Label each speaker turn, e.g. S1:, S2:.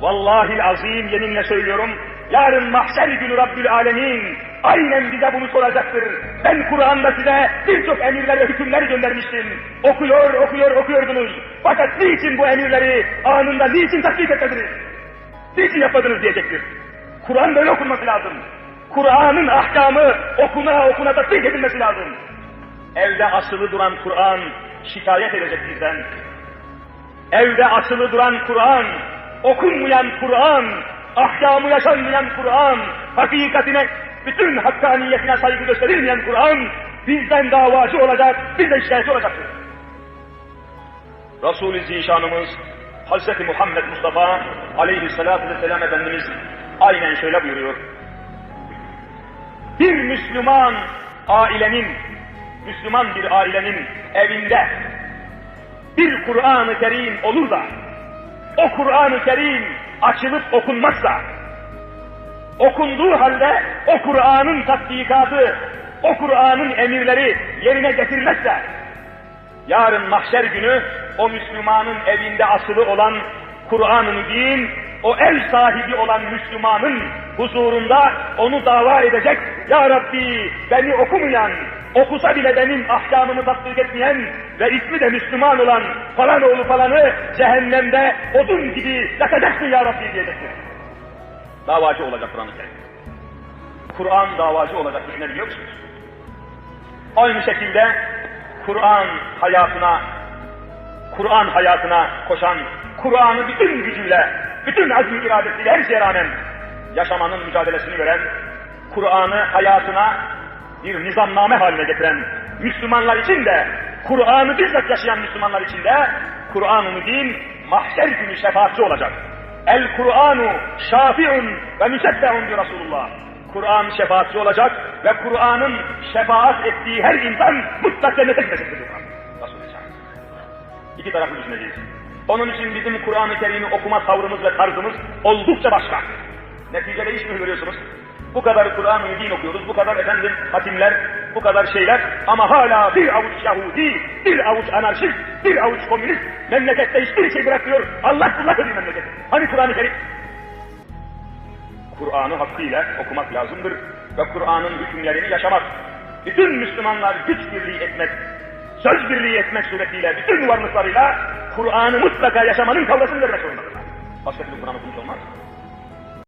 S1: Vallahi azim yeminle söylüyorum, yarın mahşer günü Rabbül Alemin aynen bize bunu soracaktır. Ben Kur'an'da size birçok emirler ve hükümler göndermiştim. Okuyor, okuyor, okuyordunuz. Fakat niçin bu emirleri anında niçin tatbik etmediniz? Niçin yapmadınız diyecektir. Kur'an böyle okunması lazım. Kur'an'ın ahkamı okuna okuna tatbik edilmesi lazım. Evde asılı duran Kur'an şikayet edecek bizden. Evde asılı duran Kur'an, okunmayan Kur'an, ahkamı yaşanmayan Kur'an, hakikatine, bütün hakkaniyetine saygı gösterilmeyen Kur'an, bizden davacı olacak, bizden şikayetçi olacaktır. Resul-i Zişanımız, Hz. Muhammed Mustafa aleyhissalatü vesselam Efendimiz aynen şöyle buyuruyor. Bir Müslüman ailenin, Müslüman bir ailenin evinde bir Kur'an-ı Kerim olur da o Kur'an-ı Kerim açılıp okunmazsa okunduğu halde o Kur'an'ın tatbikatı, o Kur'an'ın emirleri yerine getirilmezse yarın mahşer günü o Müslümanın evinde asılı olan Kur'an-ı Mübin o ev sahibi olan Müslümanın huzurunda onu dava edecek. Ya Rabbi beni okumayan, okusa bile benim ahkamımı tatbik etmeyen ve ismi de Müslüman olan falan oğlu falanı cehennemde odun gibi yakacaksın ya Rabbi diyecektir. Davacı olacak Kur'an-ı. Kur'an davacı olacak düşünebiliyor musunuz? Aynı şekilde Kur'an hayatına, Kur'an hayatına koşan, Kur'an'ı bütün gücüyle, bütün azmi iradesiyle her şeye rağmen yaşamanın mücadelesini veren, Kur'an'ı hayatına bir nizamname haline getiren Müslümanlar için de, Kur'an'ı bizzat yaşayan Müslümanlar için de, Kur'an-ı Mübin mahşer günü şefaatçi olacak. El Kur'anu şafi'un ve müsedde'un diyor Resulullah. Kur'an şefaatçi olacak ve Kur'an'ın şefaat ettiği her insan mutlaka cennete gidecektir Resulullah. İki taraflı düşüneceğiz. Onun için bizim Kur'an-ı Kerim'i okuma tavrımız ve tarzımız oldukça başka. Neticede iş mi görüyorsunuz? Bu kadar Kur'an-ı Mübin okuyoruz, bu kadar efendim hatimler, bu kadar şeyler ama hala bir avuç Yahudi, bir avuç anarşist, bir avuç komünist memlekette hiçbir şey bırakmıyor. Allah kullak ediyor memleket. Hani Kur'an-ı Kerim? Kur'an'ı hakkıyla okumak lazımdır ve Kur'an'ın hükümlerini yaşamak. Bütün Müslümanlar güç birliği etmek, söz birliği etmek suretiyle bütün varlıklarıyla Kur'an'ı mutlaka yaşamanın kavrasını vermek zorundadırlar. Başka türlü Kur'an okumuş olmaz.